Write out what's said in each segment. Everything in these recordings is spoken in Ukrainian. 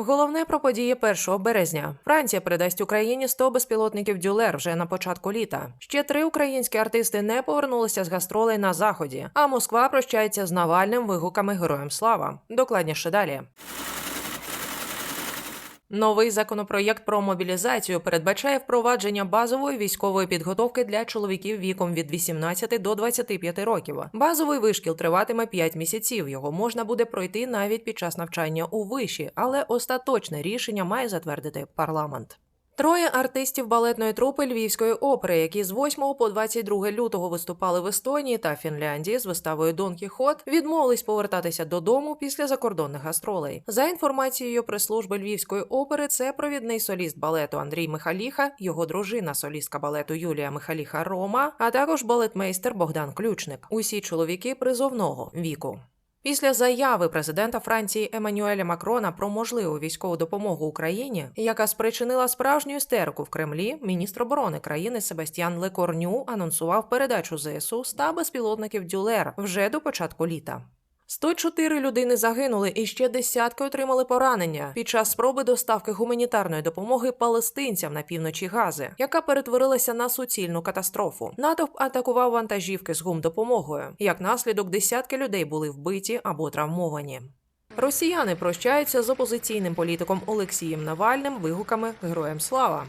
Головне про події 1 березня. Франція передасть Україні 100 безпілотників Дюлер вже на початку літа. Ще три українські артисти не повернулися з гастролей на заході. А Москва прощається з Навальним вигуками Героям слава. Докладніше далі. Новий законопроєкт про мобілізацію передбачає впровадження базової військової підготовки для чоловіків віком від 18 до 25 років. Базовий вишкіл триватиме 5 місяців. Його можна буде пройти навіть під час навчання у виші, але остаточне рішення має затвердити парламент. Троє артистів балетної трупи Львівської опери, які з 8 по 22 лютого виступали в Естонії та Фінляндії з виставою Дон Кіхот, відмовились повертатися додому після закордонних гастролей. За інформацією прес-служби Львівської опери, це провідний соліст балету Андрій Михаліха, його дружина, солістка балету Юлія Михаліха Рома, а також балетмейстер Богдан Ключник. Усі чоловіки призовного віку. Після заяви президента Франції Еммануеля Макрона про можливу військову допомогу Україні, яка спричинила справжню істерику в Кремлі, міністр оборони країни Себастьян Лекорню анонсував передачу ЗСУ 100 безпілотників Дюлер вже до початку літа. 104 людини загинули і ще десятки отримали поранення під час спроби доставки гуманітарної допомоги палестинцям на півночі Гази, яка перетворилася на суцільну катастрофу. Натовп атакував вантажівки з гумдопомогою. Як наслідок, десятки людей були вбиті або травмовані. Росіяни прощаються з опозиційним політиком Олексієм Навальним вигуками Героям слава.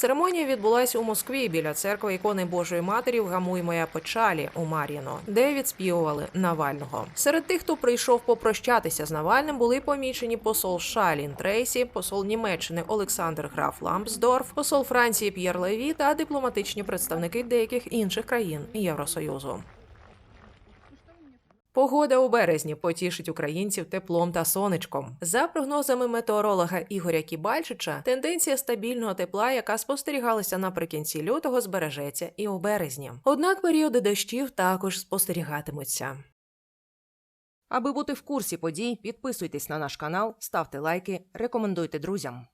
Церемонія відбулася у Москві біля церкви ікони Божої Матері «Вгамуй моя печалі у Мар'їно, де відспівували Навального. Серед тих, хто прийшов попрощатися з Навальним, були помічені посол Шалін Трейсі, посол Німеччини Олександр Граф Лампсдорф, посол Франції П'єр Леві та дипломатичні представники деяких інших країн Євросоюзу. Погода у березні потішить українців теплом та сонечком. За прогнозами метеоролога Ігоря Кібальчича, тенденція стабільного тепла, яка спостерігалася наприкінці лютого, збережеться і у березні. Однак періоди дощів також спостерігатимуться. Аби бути в курсі подій, підписуйтесь на наш канал, ставте лайки, рекомендуйте друзям.